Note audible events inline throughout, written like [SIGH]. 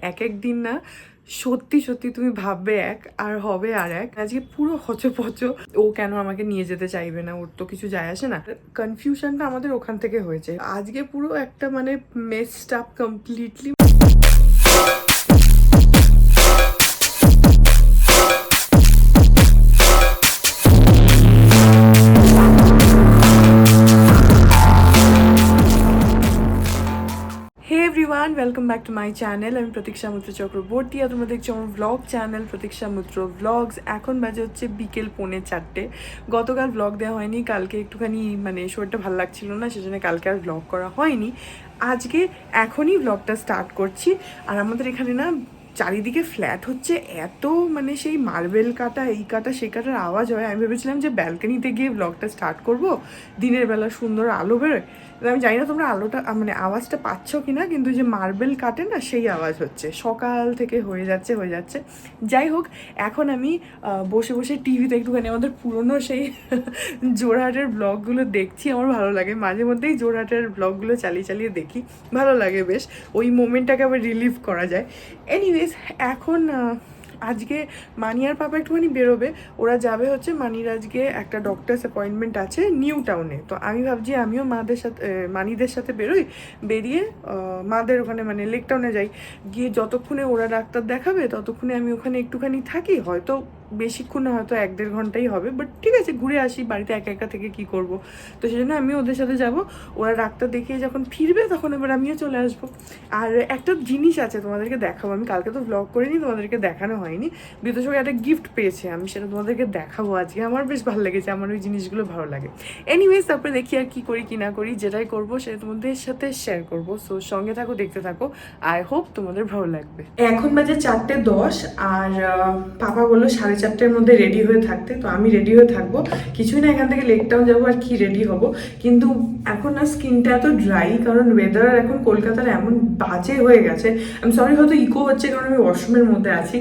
এক এক দিন না, সত্যি সত্যি তুমি ভাববে এক আর হবে আর এক। আজকে পুরো হচপচ। ও কেন আমাকে নিয়ে যেতে চাইবে না? ওর তো কিছু যায় আসে না। কনফিউশনটা আমাদের ওখান থেকে হয়েছে। আজকে পুরো একটা মানে messed up completely everyone welcome back to my channel আমি প্রতীক্ষা মিত্র চক্রবর্তী আর তোমরা দেখছ আমার ব্লগ চ্যানেল প্রতীক্ষা মিত্র ব্লগস এখন বাজে হচ্ছে বিকেল পৌনে চারটে। গতকাল ব্লগ দেওয়া হয়নি, কালকে একটুখানি মানে শরীরটা ভালো লাগছিল না, সেজন্য কালকে আর ব্লগ করা হয়নি। আজকে এখনই ব্লগটা স্টার্ট করছি। আর আমাদের এখানে না চারিদিকে ফ্ল্যাট হচ্ছে, এত মানে সেই মার্বেল কাটা, এই কাটা সেই কাটার আওয়াজ হয়। আমি ভেবেছিলাম যে ব্যালকনিতে গিয়ে ব্লগটা স্টার্ট করব, দিনের বেলা সুন্দর আলো বেরোয়। আমি জানি না তোমরা আলোটা মানে আওয়াজটা পাচ্ছ কি না কিন্তু যে মার্বেল কাটে না, সেই আওয়াজ হচ্ছে। সকাল থেকে হয়ে যাচ্ছে হয়ে যাচ্ছে। যাই হোক, এখন আমি বসে বসে টিভিতে একটুখানি আমাদের পুরনো সেই [LAUGHS] জোরহাটের ব্লগগুলো দেখছি। আমার ভালো লাগে। মাঝে মধ্যেই জোরহাটের ব্লগগুলো চালিয়ে চালিয়ে দেখি। ভালো লাগে বেশ। ওই মোমেন্টটাকে আবার রিলিভ করা যায়। এনিওয়েজ এখন আজকে আজকে মানিয়ার পাপা একটুখানি বেরোবে। ওরা যাবে হচ্ছে মানির আজকে একটা ডক্টরস অ্যাপয়েন্টমেন্ট আছে নিউ টাউনে। তো আমি ভাবছি আমিও মাদের সাথে মানিদের সাথে বেরোই। বেরিয়ে মাদের ওখানে মানে লেক টাউনে যাই। গিয়ে যতক্ষণে ওরা ডাক্তার দেখাবে, ততক্ষণে আমি ওখানে একটুখানি থাকি। হয়তো বেশিক্ষণ হয়তো এক দেড় ঘন্টাই হবে বাট ঠিক আছে, ঘুরে আসি, বাড়িতে একা একা থেকে কি করব। তো সেই জন্য আমি ওদের সাথে যাব, ওরা ডাক্তার দেখিয়ে যখন ফিরবে তখন এবার আমিও চলে আসব। আর একটা জিনিস আছে তোমাদেরকে দেখাবো, আমি কালকে তো ব্লগ করিনি, তোমাদেরকে দেখানো হয়নি। বিদ্যুৎ একটা গিফট পেয়েছে, আমি সেটা তোমাদেরকে দেখাবো আজকে, আমার বেশ ভালো লেগেছে, আমার ওই জিনিসগুলো ভালো লাগে। এনিওয়েজ তারপরে দেখি আর কি করি কি না করি, যেটাই করব সেটা তোমাদের সাথে শেয়ার করব সো সঙ্গে থাকো, দেখতে থাকো আই হোপ তোমাদের ভালো লাগবে। এখন বাজে চারটে দশ, আর পাপা বলল সাড়ে চারটের মধ্যে রেডি হয়ে থাকতে, তো আমি রেডি হয়ে থাকব। কিছুই না, এখান থেকে লেক টাউন যাব আর কি রেডি হব। কিন্তু এখন না স্কিনটা এত ড্রাই কারণ ওয়েদার এখন কলকাতার এমন বাজে হয়ে গেছে। আমি সরি হয়তো ইকো হচ্ছে কারণ আমি ওয়াশরুমের মধ্যে আছি।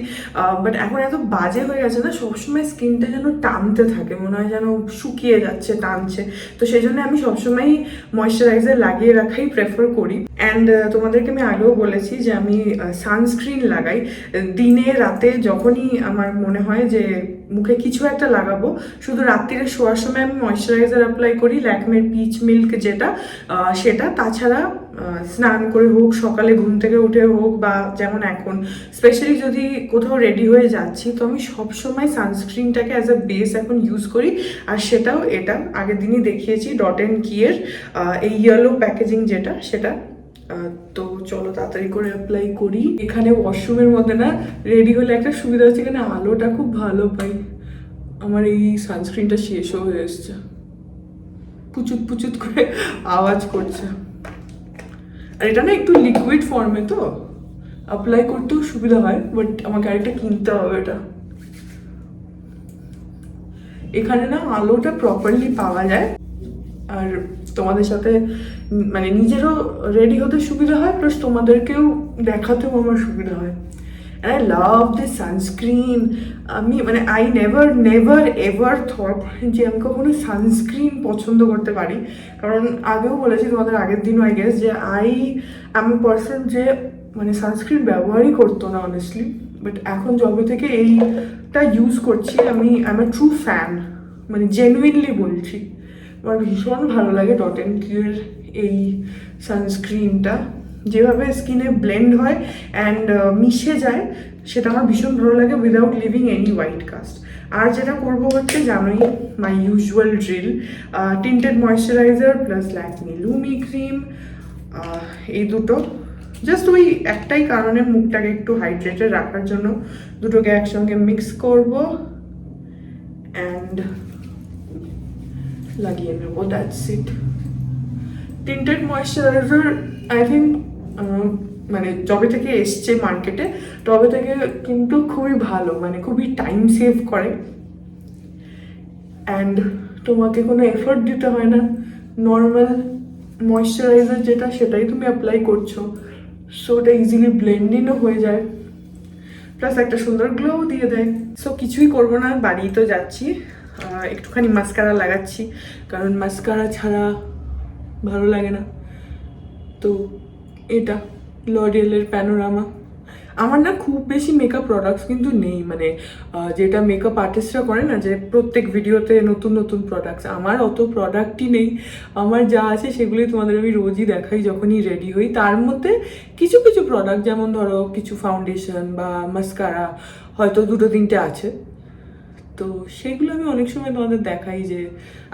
বাট এখন এত বাজে হয়ে গেছে না, সবসময় স্কিনটা যেন টানতে থাকে, মনে হয় যেন শুকিয়ে যাচ্ছে, টানছে। তো সেই জন্য আমি সবসময়ই ময়শ্চারাইজার লাগিয়ে রাখাই প্রেফার করি। অ্যান্ড তোমাদেরকে আমি আগেও বলেছি যে আমি সানস্ক্রিন লাগাই। দিনে, রাতে যখনই আমার মনে হয় যে মুখে কিছু একটা লাগাবো, শুধু রাত্রিরে শোয়ার সময় আমি ময়শ্চারাইজার অ্যাপ্লাই করি, ল্যাকমের পিচ মিল্ক যেটা সেটা। তাছাড়া স্নান করে হোক, সকালে ঘুম থেকে উঠে হোক বা যেমন এখন স্পেশালি যদি কোথাও রেডি হয়ে যাচ্ছি, তো আমি সবসময় সানস্ক্রিনটাকে অ্যাজ আ বেস এখন ইউজ করি। আর সেটাও এটা আগের দিনই দেখিয়েছি ডট অ্যান্ড কিয়ের এই ইয়েলো প্যাকেজিং যেটা, সেটা তো চলো তাড়াতাড়ি করে অ্যাপ্লাই করি। এখানে ওয়াশরুমের মধ্যে না রেডি হলে একটা সুবিধা হচ্ছে এখানে আলোটা খুব ভালো পাই। আমার এই সানস্ক্রিনটা শেষও হয়ে এসছে। পুচুত পুচুত করে আওয়াজ করছে। আর এটা না একটু লিকুইড ফর্মে তো। অ্যাপ্লাই করতেও সুবিধা হয় বাট আমাকে আরেকটা কিনতে হবে এটা। এখানে না আলোটা প্রপারলি পাওয়া যায়। আর তোমাদের সাথে মানে নিজেরও রেডি হতে সুবিধা হয় প্লাস তোমাদেরকেও দেখাতেও আমার সুবিধা হয়। আই লাভ দিস সানস্ক্রিন আমি মানে I never never ever thought যে আমি কখনো সানস্ক্রিন পছন্দ করতে পারি। কারণ আগেও বলেছি তোমাদের আগের দিনও আই গেস যে আই এম পার্সন যে মানে সানস্ক্রিন ব্যবহারই করতো না অনেস্টলি বাট এখন জবে থেকে এইটা ইউজ করছি, আমি আই এম ট্রু ফ্যান মানে জেনুইনলি বলছি। আমার ভীষণ ভালো লাগে ডট অ্যান্ড কিউর এই সানস্ক্রিনটা। যেভাবে স্কিনে ব্লেন্ড হয় অ্যান্ড মিশে যায়, সেটা আমার ভীষণ ভালো লাগে without living any white cast আর যেটা করব হচ্ছে জানোই my usual drill tinted moisturiser plus Lakme lumi cream এই দুটো। জাস্ট ওই একটাই কারণে মুখটাকে একটু হাইড্রেটেড রাখার জন্য দুটোকে একসঙ্গে মিক্স করব। অ্যান্ড লাগিয়ে নেব that's it tinted moisturiser I think মানে যবে থেকে এসছে মার্কেটে তবে থেকে কিন্তু খুবই ভালো মানে খুবই টাইম সেভ করে। অ্যান্ড তোমাকে কোনো এফোর্ট দিতে হয় না। নর্মাল ময়শ্চারাইজার যেটা, সেটাই তুমি অ্যাপ্লাই করছ। সো ওটা ইজিলি ব্লেন্ডিংও হয়ে যায়। প্লাস একটা সুন্দর গ্লো দিয়ে দেয়। সো কিছুই করব না বাড়ি তো যাচ্ছি। একটুখানি মাস্কারা লাগাচ্ছি। কারণ মাস্কারা ছাড়া ভালো লাগে না। তো এটা লরিয়েলের প্যানোরামা আমার না খুব বেশি মেকআপ প্রোডাক্টস কিন্তু নেই। মানে যেটা মেকআপ আর্টিস্টরা করে না, যে প্রত্যেক ভিডিওতে নতুন নতুন প্রোডাক্টস আমার অত প্রোডাক্টই নেই। আমার যা আছে সেগুলি তোমাদের আমি রোজই দেখাই যখনই রেডি হই। তার মধ্যে কিছু কিছু প্রোডাক্ট যেমন ধরো কিছু ফাউন্ডেশন বা মাস্কারা হয়তো দুটো, তিনটে আছে। তো সেগুলো আমি অনেক সময় তোমাদের দেখাই যে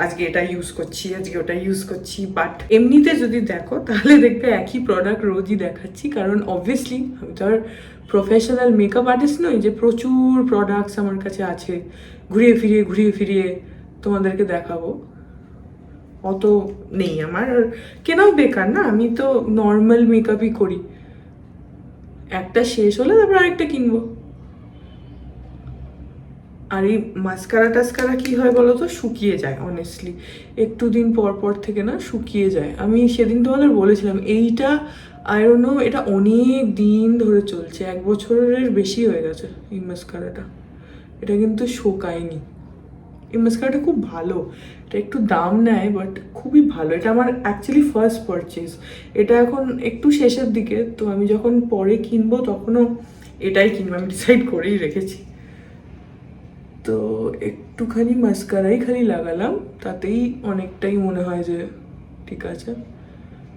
আজকে এটা ইউজ করছি, আজকে ওটা ইউজ করছি বাট এমনিতে যদি দেখো, তাহলে দেখবে একই প্রোডাক্ট রোজই দেখাচ্ছি। কারণ অবভিয়াসলি আমি তো আর প্রফেশনাল মেকআপ আর্টিস্ট নই যে প্রচুর প্রোডাক্টস আমার কাছে আছে। ঘুরিয়ে ফিরিয়ে ঘুরিয়ে ফিরিয়ে তোমাদেরকে দেখাবো। অত নেই আমার। কেনাও বেকার না, আমি তো নর্মাল মেকআপই করি। একটা শেষ হলে তারপর আরেকটা কিনবো। আর এই মাস্কারা টাস্কারা কী হয় বলো তো? শুকিয়ে যায় অনেস্টলি একটু দিন পর পর থেকে না শুকিয়ে যায়। আমি সেদিন তোমাদের বলেছিলাম, এইটা আয়রনো এটা অনেক দিন ধরে চলছে। এক বছরের বেশি হয়ে গেছে এই মাস্কারাটা। এটা কিন্তু শোকায়নি। এই মাস্কারাটা খুব ভালো। এটা একটু দাম নেয় বাট খুবই ভালো। এটা আমার অ্যাকচুয়ালি ফার্স্ট পারচেস এটা এখন একটু শেষের দিকে, তো আমি যখন পরে কিনবো তখনও এটাই কিনবো। আমি ডিসাইড করেই রেখেছি। তো একটুখানি মাস্কারাই খালি লাগালাম, তাতেই অনেকটাই মনে হয় যে ঠিক আছে।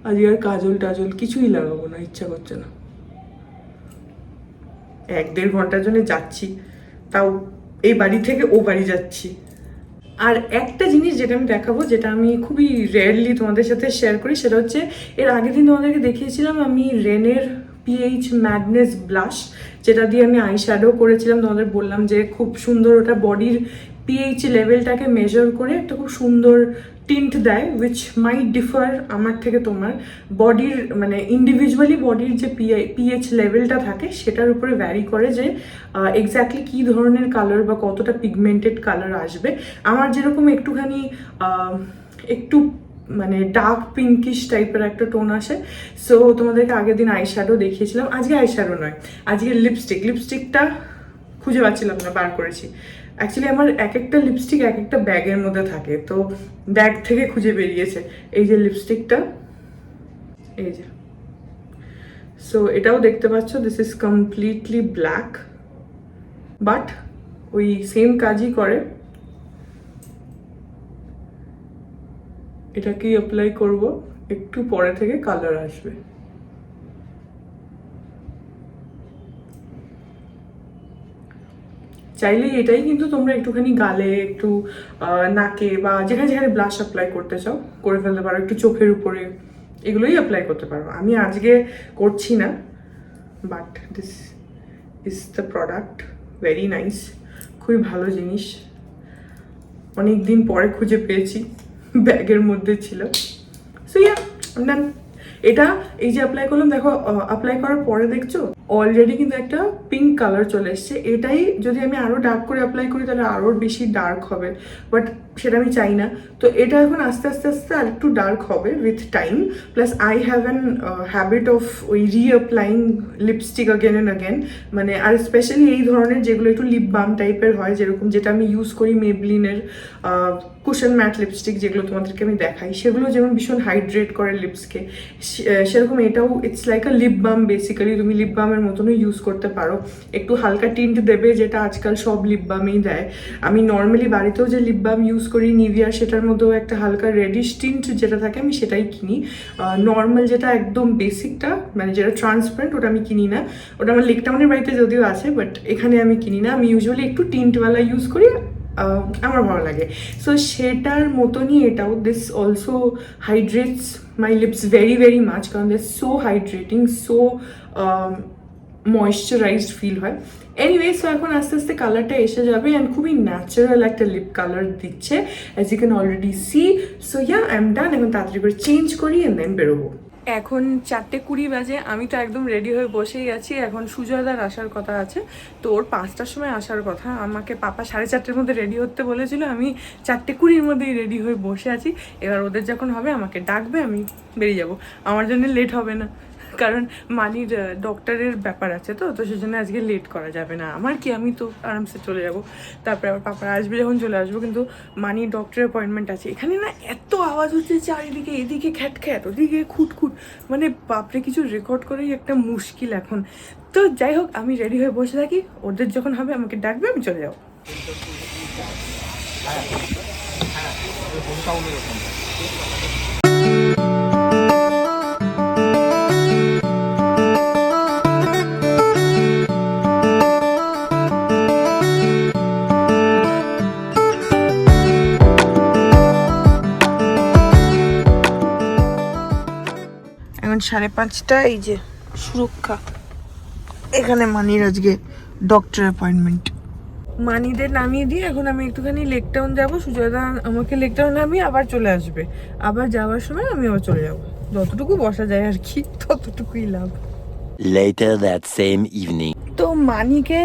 আজকে আর কাজল টাজল কিছুই লাগাবো না, ইচ্ছা করছে না। এক দেড় ঘণ্টার জন্য যাচ্ছি, তাও এই বাড়ি থেকে ও বাড়ি যাচ্ছি। আর একটা জিনিস যেটা আমি দেখাবো, যেটা আমি খুবই রেয়ারলি তোমাদের সাথে শেয়ার করি, সেটা হচ্ছে এর আগের দিন তোমাদেরকে দেখিয়েছিলাম আমি রেনের পিএইচ ম্যাডনেস ব্লাশ যেটা দিয়ে আমি আই শ্যাডো করেছিলাম। তোমাদের বললাম যে খুব সুন্দর ওটা বডির পিএইচ লেভেলটাকে মেজার করে একটা খুব সুন্দর টিন্ট দেয় উইচ মাইট ডিফার আমার থেকে তোমার। বডির মানে ইন্ডিভিজুয়ালি বডির যে পিএইচ লেভেলটা থাকে, সেটার উপরে ভ্যারি করে যে এক্স্যাক্টলি কী ধরনের কালার বা কতটা পিগমেন্টেড কালার আসবে। আমার যেরকম একটুখানি একটু মানে ডার্ক পিঙ্কিশ টাইপের একটা টোন আসে। সো তোমাদেরকে আগের দিন আই শ্যাডো দেখিয়েছিলাম। আজকে আই শ্যাডো নয়, আজকে লিপস্টিক লিপস্টিকটা খুঁজে পাচ্ছিলাম না, বার করেছি। অ্যাকচুয়ালি আমার এক একটা লিপস্টিক এক একটা ব্যাগের মধ্যে থাকে। তো, ব্যাগ থেকে খুঁজে বেরিয়েছে। এই যে লিপস্টিকটা এই যে। সো এটাও দেখতে পাচ্ছ this is completely black but ওই সেম কাজই করে। এটাকেই অ্যাপ্লাই করব, একটু পরে থেকে কালার আসবে। চাইলেই এটাই কিন্তু তোমরা একটুখানি গালে, একটু নাকে বা যেখানে যেখানে ব্লাশ অ্যাপ্লাই করতে চাও, করে ফেলতে পারো, একটু চোখের উপরে, এগুলোই অ্যাপ্লাই করতে পারো। আমি আজকে করছি না but this is the product very nice খুবই ভালো জিনিস। অনেক দিন পরে খুঁজে পেয়েছি। ব্যাগের মধ্যে ছিল। সো ইয়া ডান এটা এই যে অ্যাপ্লাই করলাম, দেখো অ্যাপ্লাই করার পরে দেখছ অলরেডি কিন্তু একটা পিঙ্ক কালার চলে এসছে। এটাই যদি আমি আরও ডার্ক করে অ্যাপ্লাই করি, তাহলে আরও বেশি ডার্ক হবে। বাট সেটা আমি চাই না। তো এটা এখন আস্তে আস্তে আস্তে আর একটু ডার্ক হবে with time plus I have an habit of ওই reapplying lipstick again and again মানে আর স্পেশালি এই ধরনের যেগুলো একটু লিপ বাম টাইপের হয়, যেরকম যেটা আমি ইউজ করি মেবলিনের কুশন ম্যাট লিপস্টিক যেগুলো তোমাদেরকে আমি দেখাই, সেগুলো যেমন ভীষণ হাইড্রেট করে লিপসকে সেরকম এটাও it's like a lip balm basically তুমি লিপ বামের মতনই ইউজ করতে পারো। একটু হালকা টিন্ট দেবে, যেটা আজকাল সব লিপ বামেই দেয়। আমি নর্মালি বাড়িতেও যে লিপ বাম ইউজ করি নিভিয়া সেটার মধ্যেও একটা হালকা রেডিশ টিন্ট যেটা থাকে, আমি সেটাই কিনি। নর্মাল যেটা একদম বেসিকটা মানে যেটা ট্রান্সপারেন্ট ওটা আমি কিনি না। ওটা আমার লেকটাউনের বাড়িতে যদিও আছে বাট এখানে আমি কিনি না। আমি ইউজুয়ালি একটু টিন্টওয়ালা ইউজ করি আমার ভালো লাগে। সো সেটার মতনই এটাও this also hydrates my lips very very much কারণ this so hydrating so moisturised feel হয়। এনিওয়ে সো এখন আস্তে আস্তে কালারটা এসে যাবে অ্যান্ড খুবই ন্যাচারাল একটা লিপ কালার দিচ্ছে as you can already see so yeah I am done এখন তাড়াতাড়ি করে চেঞ্জ করি অ্যান্ড দেন বেরোবো। এখন চারটে কুড়ি বাজে, আমি তো একদম রেডি হয়ে বসেই আছি। এখন সুজয়দার আসার কথা আছে। তো ওর পাঁচটার সময় আসার কথা। আমাকে পাপা সাড়ে চারটের মধ্যে রেডি হতে বলেছিল। আমি চারটে কুড়ির মধ্যেই রেডি হয়ে বসে আছি। এবার ওদের যখন হবে, আমাকে ডাকবে, আমি বেরিয়ে যাব। আমার জন্য লেট হবে না। কারণ মানির ডক্টরের ব্যাপার আছে তো তো সেজন্য আজকে লেট করা যাবে না আমার কি আমি তো আরামসে চলে যাব তারপরে আবার পাপারা আসবে যখন চলে আসব কিন্তু মানির ডক্টরের অ্যাপয়েন্টমেন্ট আছে এখানে না এত আওয়াজ হচ্ছে চারিদিকে এদিকে খ্যাট খ্যাট ওদিকে খুঁটখুট মানে বাপরে কিছু রেকর্ড করেই একটা মুশকিল এখন তো যাই হোক আমি রেডি হয়ে বসে থাকি ওদের যখন হবে আমাকে ডাকবে আমি চলে যাব এখন সাড়ে পাঁচটা, এই যে সুরক্ষা। এখানে মানির আজকে ডক্টর অ্যাপয়েন্টমেন্ট মানিদের নামিয়ে দিয়ে এখন আমি একটুখানি লেক টাউন যাব। সুজয়দা আমাকে লেক টাউন নামিয়ে আবার চলে আসবে। আবার যাওয়ার সময় আমি আবার চলে যাব। যতটুকু বসা যায় আর কি, ততটুকুই লাভ। Later that same evening. মানিকে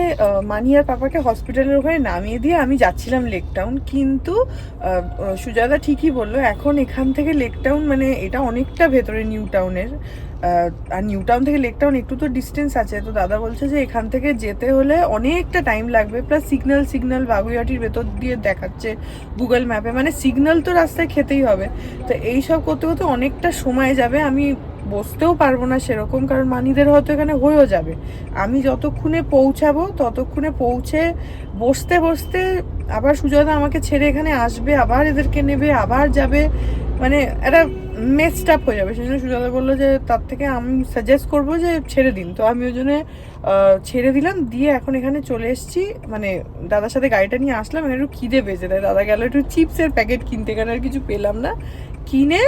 মানি আর পাপাকে হসপিটালের ওখানে নামিয়ে দিয়ে আমি যাচ্ছিলাম লেক টাউন কিন্তু সুজাতা ঠিকই বলল, এখন এখান থেকে লেক টাউন মানে এটা অনেকটা ভেতরে নিউ টাউনের আর নিউ টাউন থেকে লেক টাউন একটু তো ডিস্টেন্স আছে। তো দাদা বলছে যে এখান থেকে যেতে হলে অনেকটা টাইম লাগবে। প্লাস সিগন্যাল সিগন্যাল বাগুইহাটির ভেতর দিয়ে দেখাচ্ছে গুগল ম্যাপে মানে সিগন্যাল তো রাস্তায় খেতেই হবে। তো এই সব করতে করতে অনেকটা সময় যাবে। আমি বসতেও পারব না সেরকম, কারণ মানিদের হয়তো এখানে হয়েও যাবে। আমি যতক্ষণে পৌঁছাবো, ততক্ষণে পৌঁছে বসতে বসতে আবার সুজয়দা আমাকে ছেড়ে এখানে আসবে, আবার এদেরকে নেবে, আবার যাবে। মানে একটা মেসড আপ হয়ে যাবে। সেই জন্য সুজয়দা বলল যে, তার থেকে আমি সাজেস্ট করব যে ছেড়ে দিন। তো আমি ওই জন্য ছেড়ে দিলাম। দিয়ে এখন এখানে চলে এসেছি। মানে দাদার সাথে গাড়িটা নিয়ে আসলাম। এখানে একটু খিদে পেয়েছে। তাই দাদা গেল একটু চিপসের প্যাকেট কিনতে। এখানে আর কিছু পেলাম না। কিনে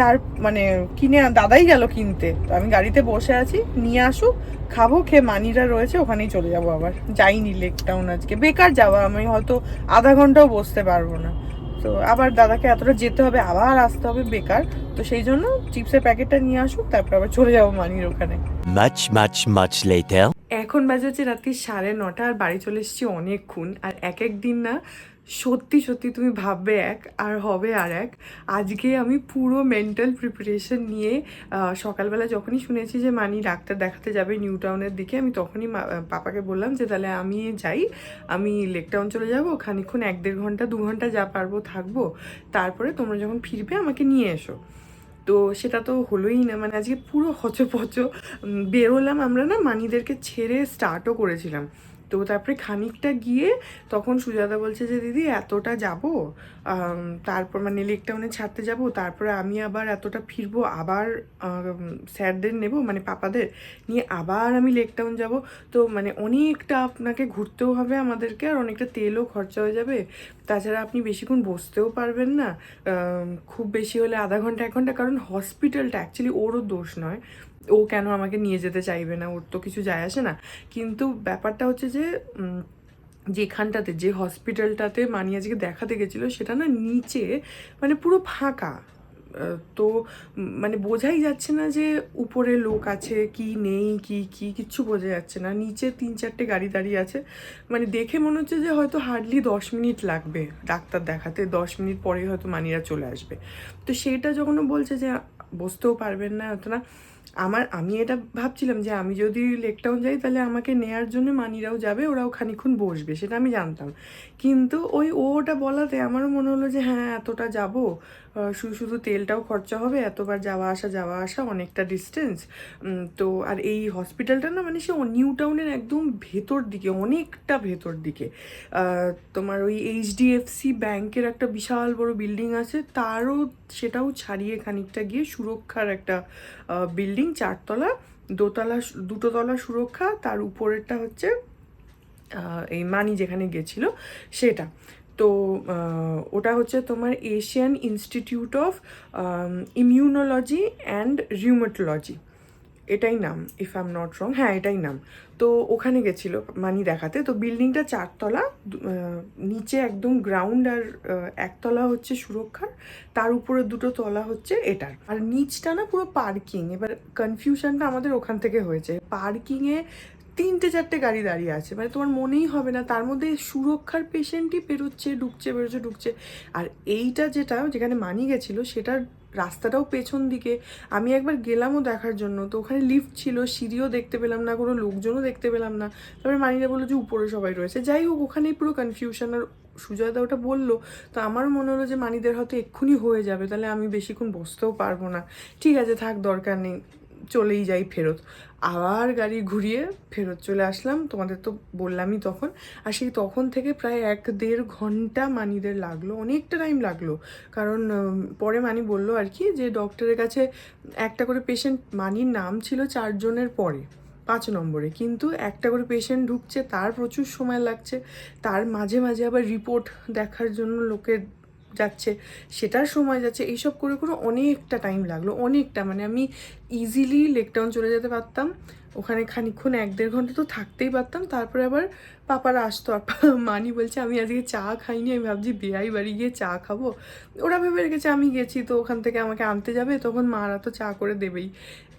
তার মানে কিনে দাদাই গেল কিনতে। তো আমি গাড়িতে বসে আছি নিয়ে আসুক খাব খেয়ে মানিরা রয়েছে ওখানেই চলে যাব আবার। যাইনি লেক টাউন আজকে। বেকার যাওয়া আমি হয়তো আধা ঘন্টাও বসতে পারব না। তো আবার দাদাকে এতটা যেতে হবে আবার আসতে হবে বেকার। তো সেই জন্য চিপসের প্যাকেটটা নিয়ে আসুক তারপর আবার চলে যাব মানির ওখানে। Much, much, much later. এখন বাজে হচ্ছে রাত্রি সাড়ে নটা আর বাড়ি চলে এসেছি অনেকক্ষণ। আর এক এক দিন না সত্যি সত্যি তুমি ভাববে এক আর হবে আর এক। আজকে আমি পুরো মেন্টাল প্রিপারেশন নিয়ে সকালবেলা যখনই শুনেছি যে মানি ডাক্তার দেখাতে যাবে নিউ টাউনের দিকে, আমি তখনই পাপাকে বললাম যে তাহলে আমি যাই। আমি লেক টাউন চলে যাব, খানিক্ষণ এক দেড় ঘণ্টা, দু ঘণ্টা যা পারব থাকব। তারপরে তোমরা যখন ফিরবে আমাকে নিয়ে এসো। তো সেটা তো হলোই না মানে আজকে পুরো হচপচ বেরোলাম আমরা না মানিদেরকে ছেড়ে স্টার্টও করেছিলাম। তো তারপরে খানিকটা গিয়ে তখন সুজাতা বলছে যে, দিদি, এতটা যাব তারপর মানে লেক টাউনে ছাড়তে যাব, তারপরে আমি আবার এতটা ফিরবো, আবার স্যারদের নেব মানে পাপাদের নিয়ে আবার আমি লেক টাউন যাব। তো মানে অনেকটা আপনাকে ঘুরতেও হবে আমাদেরকে, আর অনেকটা তেলও খরচা হয়ে যাবে। তাছাড়া আপনি বেশিক্ষণ বসতেও পারবেন না খুব বেশি হলে আধা ঘণ্টা, এক ঘণ্টা, কারণ হসপিটালটা অ্যাকচুয়ালি ওরও দোষ নয়। ও কেন আমাকে নিয়ে যেতে চাইবে না? ওর তো কিছু যায় আসে না। কিন্তু ব্যাপারটা হচ্ছে যে যেখানটাতে, যে হসপিটালটাতে মানি আজকে দেখাতে গেছিল, সেটা না নিচে মানে পুরো ফাঁকা। তো মানে বোঝাই যাচ্ছে না যে উপরে লোক আছে, কি নেই, কি কি, কিচ্ছু বোঝা যাচ্ছে না। নিচে তিন চারটে গাড়ি দাঁড়িয়ে আছে। মানে দেখে মনে হচ্ছে যে হয়তো হার্ডলি দশ মিনিট লাগবে ডাক্তার দেখাতে। দশ মিনিট পরেই হয়তো মানিরা চলে আসবে। তো সেটা যখন বলছে যে বসতেও পারবেন না হতো না। আমার, আমি এটা ভাবছিলাম যে আমি যদি লেকটাউন যাই, তাহলে আমাকে নেয়ার জন্য মানিরাও যাবে, ওরাও খানিক্ষণ বসবে, সেটা আমি জানতাম। কিন্তু ওই ওটা বলাতে আমারও মনে হলো যে হ্যাঁ এতটা যাব। শুধু শুধু তেলটাও খরচা হবে, এতবার যাওয়া আসা যাওয়া আসা অনেকটা ডিস্টেন্স তো আর এই হসপিটালটা না মানে সে নিউ টাউনের একদম ভেতর দিকে, অনেকটা ভেতর দিকে। তোমার ওই এইচডিএফসি ব্যাংকের একটা বিশাল বড় বিল্ডিং আছে, তারও সেটাও ছাড়িয়ে খানিকটা গিয়ে সুরক্ষার একটা বিল্ডিং চারতলা, দোতলা দুটো তলা সুরক্ষা, তার উপরেরটা হচ্ছে এই মানি যেখানে গেছিল, সেটা। তো ওটা হচ্ছে তোমার Asian Institute of Immunology and Rheumatology এটাই নাম if I am not wrong হ্যাঁ এটাই নাম। তো ওখানে গেছিল মানি দেখাতে। তো বিল্ডিংটা চারতলা নিচে একদম গ্রাউন্ড আর একতলা হচ্ছে সুরক্ষার। তার উপরে দুটো তলা হচ্ছে এটার। আর নিচটা না পুরো পার্কিং এবার কনফিউশনটা আমাদের ওখান থেকে হয়েছে। পার্কিংয়ে তিনটে চারটে গাড়ি দাঁড়িয়ে আছে মানে তোমার মনেই হবে না। তার মধ্যে সুরক্ষার পেশেন্টই বেরোচ্ছে ঢুকছে বেরোচ্ছে, ঢুকছে। আর এইটা যেটা, যেখানে মানি গেছিল, সেটার রাস্তাটাও পেছন দিকে। আমি একবার গেলামও দেখার জন্য, তো ওখানে লিফট ছিল, সিঁড়িও দেখতে পেলাম না, কোনো লোকজনও দেখতে পেলাম না। তারপরে মানিরা বলল যে, উপরে সবাই রয়েছে। যাই হোক, ওখানেই পুরো কনফিউশন আর সুজয়দা ওটা বলল, তো আমার মনে হলো যে, মানিদের হয়তো এক্ষুনি হয়ে যাবে, তাহলে আমি বেশিক্ষণ বসতেও পারব না। ঠিক আছে, থাক, দরকার নেই। চলেই যাই ফেরত। আবার গাড়ি ঘুরিয়ে ফেরত চলে আসলাম, তোমাদের তো বললামই তখন। আর সেই তখন থেকে প্রায় এক দেড় ঘণ্টা মানিদের লাগল, অনেকটা টাইম লাগল। কারণ পরে মানি বলল আর কি যে ডক্টরের কাছে একটা করে পেশেন্ট মানির নাম ছিল চারজনের পরে, পাঁচ নম্বরে। কিন্তু একটা করে পেশেন্ট ঢুকছে, তার প্রচুর সময় লাগছে। তার মাঝে মাঝে আবার রিপোর্ট দেখার জন্য লোকের যাচ্ছে, সেটার সময় যাচ্ছে, এইসব করে করে অনেকটা টাইম লাগল, অনেকটা। মানে আমি ইজিলি লেকটাউন চলে যেতে পারতাম, ওখানে খানিক্ষণ, এক দেড় ঘণ্টা তো থাকতেই পারতাম, তারপরে আবার পাপারা আসতো মানি বলছে, আমি আজকে চা খাইনি, আমি ভাবছি বিয়াই বাড়ি গিয়ে চা খাব। ওরা ভেবে রেখেছে, আমি গেছি, তো ওখান থেকে আমাকে আনতে যাবে, তখন মারা তো চা করে দেবেই।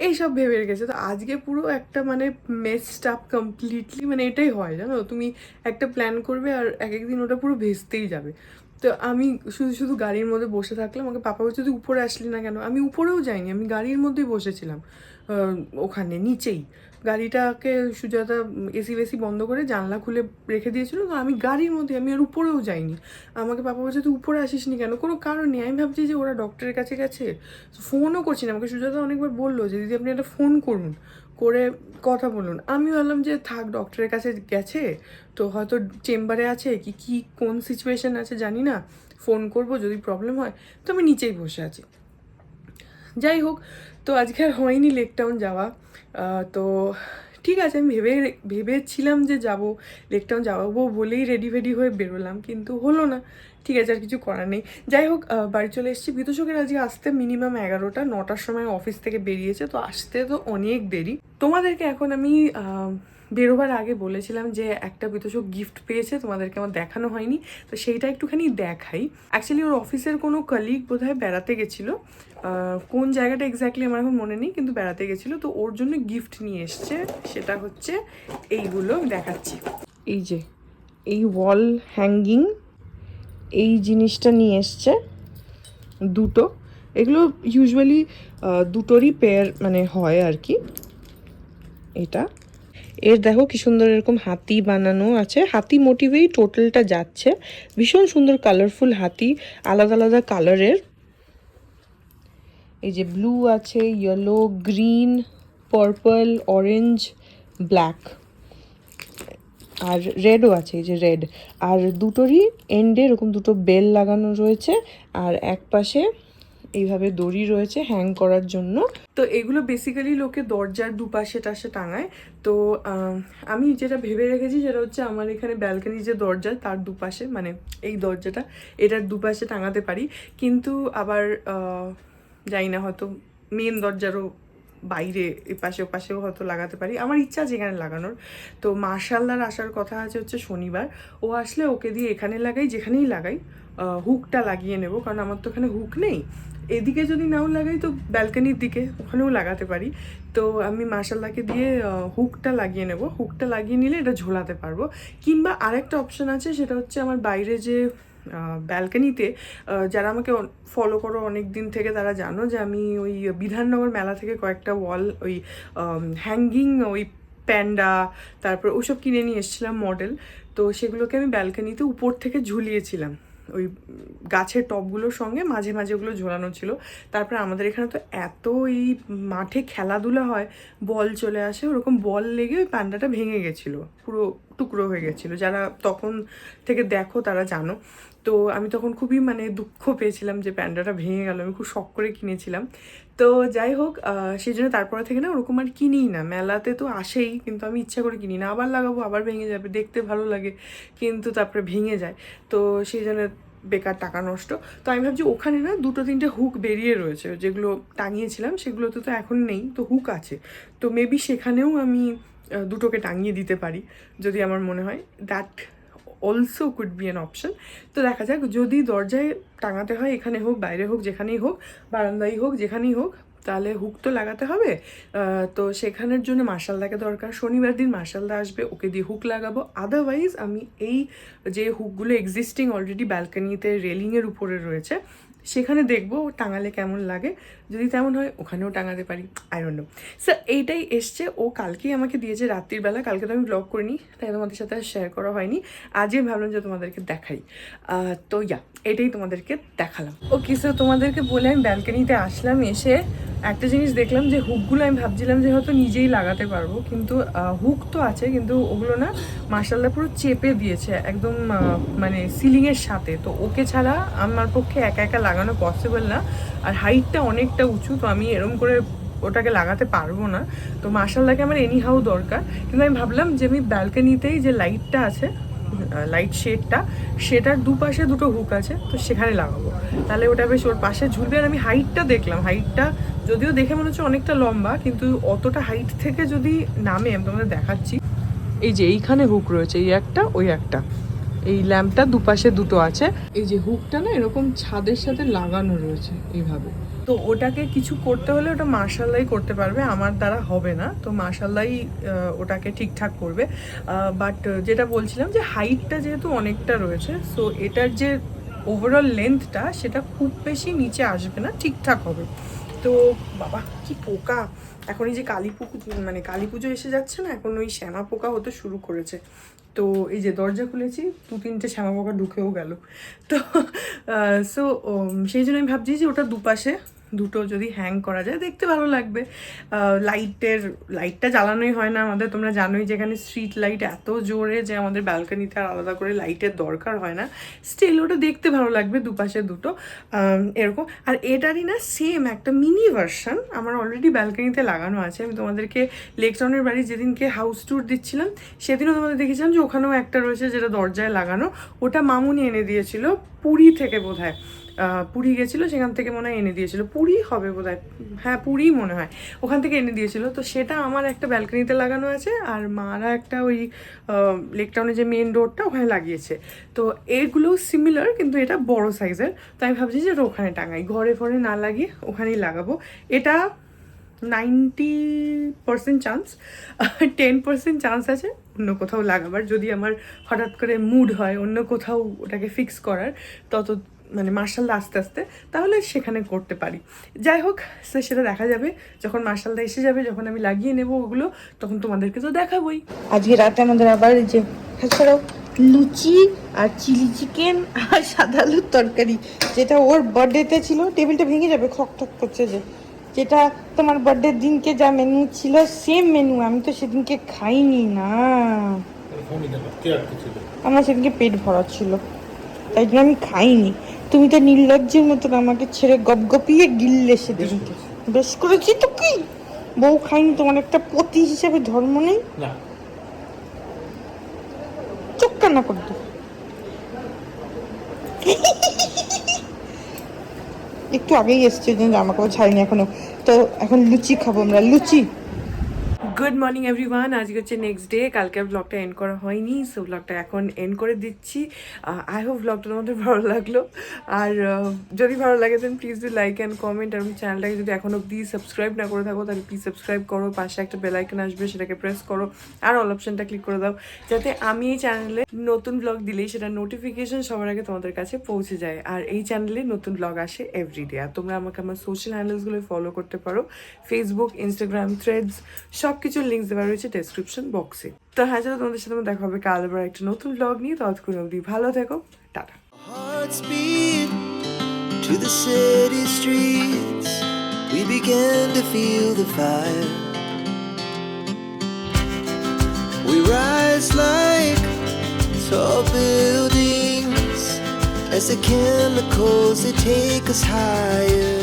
এইসব ভেবে রেখেছে। তো আজকে পুরো একটা মানে মেসড আপ কমপ্লিটলি মানে এটাই হয়, জানো? তুমি একটা প্ল্যান করবে, আর এক একদিন ওটা পুরো ভেস্তেই যাবে। তো আমি শুধু শুধু গাড়ির মধ্যে বসে থাকলাম। আমাকে, পাপা, বলছে, তুই উপরে আসলি না কেন? আমি উপরেও যাইনি, আমি গাড়ির মধ্যেই বসেছিলাম ওখানে, নিচেই। গাড়িটাকে সুজাতা এসি বেসি বন্ধ করে জানলা খুলে রেখে দিয়েছিল, তো আমি গাড়ির মধ্যে আমি আর উপরেও যাইনি। আমাকে, পাপা, বলছে, তুই উপরে আসিস নি কেন? কোনো কারণ নেই। আমি ভাবছি যে ওরা ডক্টরের কাছে গেছে ফোনও করছি না। আমাকে সুজাতা অনেকবার বলল যে, দিদি, আপনি একটা ফোন করুন। করে কথা বলুন। আমি বললাম যে থাক ডক্টরের কাছে গেছে, তো হয়তো চেম্বারে আছে, কি কি, কোন সিচুয়েশন আছে জানি না। ফোন করব যদি প্রবলেম হয়, তো আমি নিচেই বসে আছি। যাই হোক, তো আজকে আর হয়নি লেকটাউন যাওয়া। তো ঠিক আছে, আমি ভেবে ভেবেছিলাম যে যাব লেকটাউন যাব বলেই রেডি ফেডি হয়ে বেরোলাম, কিন্তু হলো না। ঠিক আছে, আর কিছু করার নেই। যাই হোক বাড়ি চলে এসেছি। বিদুষকের আজকে আসতে মিনিমাম এগারোটা, নটার সময় অফিস থেকে বেরিয়েছে, তো আসতে তো অনেক দেরি। তোমাদেরকে এখন আমি বেরোবার আগে বলেছিলাম যে একটা বিতোষক গিফট পেয়েছে, তোমাদেরকে আমার দেখানো হয়নি, তো সেইটা একটুখানি দেখাই। অ্যাকচুয়ালি ওর অফিসের কোনো কলিগ বোধহয় বেড়াতে গেছিল। কোন জায়গাটা এক্স্যাক্টলি আমার এখন মনে নেই, কিন্তু বেড়াতে গেছিল, তো ওর জন্য গিফট নিয়ে এসছে। সেটা হচ্ছে এইগুলো দেখাচ্ছি। এই যে, এই ওয়াল হ্যাঙ্গিং এই জিনিসটা নিয়ে এসছে দুটো। এগুলো ইউজুয়ালি দুটোরই পেয়ার মানে হয় আর কি। এটা। এর দেখো কি সুন্দর এরকম হাতি বানানো আছে। হাতি মোটিভেই টোটালটা যাচ্ছে। ভীষণ সুন্দর কালারফুল হাতি, আলাদা আলাদা কালারের এই যে ব্লু আছে yellow green purple orange black আর রেডও আছে, এই যে রেড আর দুটোরই এন্ডে এরকম দুটো বেল লাগানো রয়েছে। আর এক পাশে এইভাবে দড়ি রয়েছে হ্যাং করার জন্য। তো এগুলো বেসিক্যালি লোকে দরজার দুপাশে টাশে টাঙায়। তো আমি যেটা ভেবে রেখেছি সেটা হচ্ছে আমার এখানে ব্যালকনির যে দরজা, তার দুপাশে মানে এই দরজাটা, এটার দুপাশে টাঙাতে পারি। কিন্তু আবার জানি না, হয়তো মেন দরজারও বাইরে, এপাশে ওপাশেও হয়তো লাগাতে পারি। আমার ইচ্ছা আছে এখানে লাগানোর। তো মার্শালদার আসার কথা আছে হচ্ছে শনিবার। ও আসলে ওকে দিয়ে এখানে লাগাই, যেখানেই লাগাই। হুকটা লাগিয়ে নেব, কারণ আমার তো এখানে হুক নেই। এদিকে যদি নাও লাগাই তো ব্যালকনির দিকে, ওখানেও লাগাতে পারি। তো আমি মার্শাল্লাকে দিয়ে হুকটা লাগিয়ে নেব। হুকটা লাগিয়ে নিলে এটা ঝোলাতে পারব। কিংবা আরেকটা অপশন আছে, সেটা হচ্ছে আমার বাইরে যে ব্যালকনিতে যারা আমাকে ফলো করো অনেক দিন থেকে, তারা জানো যে আমি ওই বিধাননগর মেলা থেকে কয়েকটা ওয়াল ওই হ্যাঙ্গিং ওই প্যান্ডা তারপর ওসব কিনে নিয়ে এসেছিলাম মডেল তো সেগুলোকে আমি ব্যালকনিতে উপর থেকে ঝুলিয়েছিলাম। গাছের টপগুলোর সঙ্গে মাঝে মাঝে ওগুলো ঝোলানো ছিল। তারপরে আমাদের এখানে তো এত এই মাঠে খেলাধুলা হয়, বল চলে আসে, ওরকম বল লেগে ওই প্যান্ডাটা ভেঙে গেছিল। পুরো টুকরো হয়ে গেছিল। যারা তখন থেকে দেখো তারা জানো। তো আমি তখন খুবই মানে দুঃখ পেয়েছিলাম যে প্যান্ডাটা ভেঙে গেল। আমি খুব শখ করে কিনেছিলাম। তো যাই হোক সেই জন্য তারপরে থেকে না ওরকম আর কিনিই না। মেলাতে তো আসেই, কিন্তু আমি ইচ্ছা করে কিনি না। আবার লাগাবো, আবার ভেঙে যাবে, দেখতে ভালো লাগে, কিন্তু তারপরে ভেঙে যায়। তো সেই জন্য বেকার টাকা নষ্ট। তো আমি ভাবছি ওখানে না দুটো তিনটে হুক বেরিয়ে রয়েছে। যেগুলো টাঙিয়েছিলাম, সেগুলোতে তো এখন নেই, তো হুক আছে। তো মেবি সেখানেও আমি দুটোকে টাঙিয়ে দিতে পারি, যদি আমার মনে হয়। That also could be an option তো দেখা যাক, যদি দরজায় টাঙাতে হয়, এখানে হোক, বাইরে হোক, যেখানেই হোক বারান্দাই হোক, যেখানেই হোক, তাহলে হুক তো লাগাতে হবে। তো সেখানের জন্য মার্শালদাকে দরকার। শনিবার দিন মার্শালদা আসবে, ওকে দিয়ে হুক লাগাবো। আদারওয়াইজ আমি এই যে হুকগুলো এক্সিস্টিং অলরেডি ব্যালকনিতে রেলিংয়ের উপরে রয়েছে সেখানে দেখব টাঙালে কেমন লাগে। যদি তেমন হয় ওখানেও টাঙাতে পারি। আই ডোন্ট নো স্যার এইটাই এসছে। ও কালকেই আমাকে দিয়েছে রাত্রির বেলা। কালকে তো আমি ব্লগ করিনি, তাই তোমাদের সাথে শেয়ার করা হয়নি। আজই ভাবলাম যে তোমাদেরকে দেখাই। তো ইয়া এটাই তোমাদেরকে দেখালাম। ওকে স্যার তোমাদেরকে বলে আমি ব্যালকনিতে আসলাম, এসে একটা জিনিস দেখলাম যে হুকগুলো আমি ভাবছিলাম যে হয়তো নিজেই লাগাতে পারব। কিন্তু হুক তো আছে, কিন্তু ওগুলো না মার্শাল্লাহ পুরো চেপে দিয়েছে। একদম মানে সিলিংয়ের সাথে। তো ওকে ছাড়া আমার পক্ষে একা একা লাগানো পসিবল না। আর হাইটটা অনেকটা উঁচু, তো আমি এরম করে ওটাকে লাগাতে পারব না। তো মার্শাল্লাহকে আমার এনি হাউ দরকার। কিন্তু আমি ভাবলাম যে আমি ব্যালকনিতেই যে লাইটটা আছে লাইট শেডটা সেটার দুপাশে দুটো হুক আছে, তো সেখানে লাগাবো। তাহলে ওটা বেশ ওর পাশে ঝুলবে। আর আমি হাইটটা দেখলাম। হাইটটা যদিও দেখে মনে হচ্ছে অনেকটা লম্বা, কিন্তু অতটা হাইট থেকে যদি নামে, আমি তোমাদের দেখাচ্ছি। এই যে এইখানে হুক রয়েছে, এই একটা, ওই একটা। এই ল্যাম্পটা দুপাশে দুটো আছে। এই যে হুকটা না, এরকম ছাদের সাথে লাগানো রয়েছে এইভাবে। তো ওটাকে কিছু করতে হলে ওটা মার্শাল্লাই করতে পারবে, আমার দ্বারা হবে না। তো মার্শাল্লাই ওটাকে ঠিকঠাক করবে। বাট যেটা বলছিলাম যে হাইটটা যেহেতু অনেকটা রয়েছে সো এটার যে ওভারঅল লেন্থটা সেটা খুব বেশি নিচে আসবে না, ঠিকঠাক হবে। তো বাবা কি পোকা? এখন এই যে কালী মানে কালী পুজো এসে যাচ্ছে না, এখন ওই শ্যামা পোকা হতে শুরু করেছে। তো এই যে দরজা খুলেছি, দু তিনটে শ্যামা পোকা ঢুকেও গেল। তো সো সেই জন্য আমি ভাবছি যে ওটা দুপাশে দুটো যদি হ্যাং করা যায়, দেখতে ভালো লাগবে। লাইটের লাইটটা জ্বালানোই হয় না আমাদের। তোমরা জানোই যেখানে স্ট্রিট লাইট এত জোরে যে আমাদের ব্যালকনিতে আর আলাদা করে লাইটের দরকার হয় না। স্টিল ওটা দেখতে ভালো লাগবে দুপাশে দুটো। এরকম। আর এটারই না সেম একটা মিনি ভার্সন আমার অলরেডি ব্যালকনিতে লাগানো আছে। আমি তোমাদেরকে লেকটাউনের বাড়ি যেদিনকে হাউস ট্যুর দিচ্ছিলাম, সেদিনও তোমাদের দেখেছিলাম যে ওখানেও একটা রয়েছে যেটা দরজায় লাগানো। ওটা মামুনি এনে দিয়েছিল পুরী থেকে বোধ হয় পুরী গেছিল, সেখান থেকে মনে হয় এনে দিয়েছিল। পুরী হবে বোধ হয় হ্যাঁ পুরী মনে হয়। ওখান থেকে এনে দিয়েছিল। তো সেটা আমার একটা ব্যালকনিতে লাগানো আছে, আর মারা একটা ওই লেক টাউনে যে মেন রোডটা ওখানে লাগিয়েছে। তো এগুলো সিমিলার কিন্তু এটা বড় সাইজের তো আমি ভাবছি যে ওখানে টাঙাই। ঘরে ফরে না লাগিয়ে ওখানেই লাগাবো। এটা ninety percent chance ten percent chance আছে অন্য কোথাও লাগাবার। যদি আমার হঠাৎ করে মুড হয়, অন্য কোথাও ওটাকে ফিক্স করার, তত মানে মার্শালদা আস্তে আস্তে তাহলে সেখানে করতে পারি। যাই হোক সে সেটা দেখা যাবে। যখন মার্শালদা এসে যাবে যখন আমি লাগিয়ে নেব ওগুলো তখন তোমাদেরকে তো দেখাবোই। আজকে রাতে আমাদের আবার এই যে এছাড়াও লুচি আর চিলি চিকেন আর সাদা আলুর তরকারি যেটা ওর বার্থডেতে ছিল টেবিলটা ভেঙে যাবে খক ঠক করছে যে। যেটা তোমার বার্থডের দিনকে যা মেনু ছিল সেম মেনু আমি তো সেদিনকে খাইনি না। আমার সেদিনকে পেট ভরা ছিল তাই জন্য আমি খাইনি। তুমি তো নির্লজ্জের মতন আমাকে ছেড়ে গপ গপিয়ে গিললে সেদিনকে। বেশ করেছি। তো কি? বউ খাইনি তোমার একটা পতি হিসেবে ধর্ম নেই? না। চোখ কান্না করে? দেবো একটু আগেই এসছে জামা কাপড় ছাড়িনি এখনও। তো এখন লুচি খাব আমরা লুচি। গুড মর্নিং এভরিওয়ান আজকে হচ্ছে নেক্সট ডে কালকে ব্লগটা এন্ড করা হয়নি সো ব্লগটা এখন এন্ড করে দিচ্ছি। আই হোপ ব্লগটা তোমাদের [LAUGHS] ভালো লাগল। আর যদি ভালো লাগে then please do like and comment আর চ্যানেলটাকে যদি এখন অব্দি সাবস্ক্রাইব না করে থাকো, তাহলে প্লিজ সাবস্ক্রাইব করো। পাশে একটা বেলাইকন আসবে, সেটাকে প্রেস করো। আর অল অপশনটা ক্লিক করে দাও, যাতে আমি এই চ্যানেলে নতুন ব্লগ দিলেই সেটা নোটিফিকেশন সবার আগে তোমাদের কাছে পৌঁছে যায়। আর এই চ্যানেলে নতুন ব্লগ আসে এভরিডে আর তোমরা আমাকে আমার সোশ্যাল হ্যান্ডেলসগুলো ফলো করতে পারো। ফেসবুক ইনস্টাগ্রাম থ্রেডস সব কিছুর লিঙ্ক দেওয়া রয়েছে ডেসক্রিপশন বক্সে তো হ্যাঁ চলো তোমাদের সাথে আমার দেখা হবে কাল আবার একটা নতুন ব্লগ নিয়ে ততক্ষণ অবধি ভালো থেকো tata Hearts beat to the city streets. We began to feel the fire. We rise like tall buildings as the chemicals they take us higher.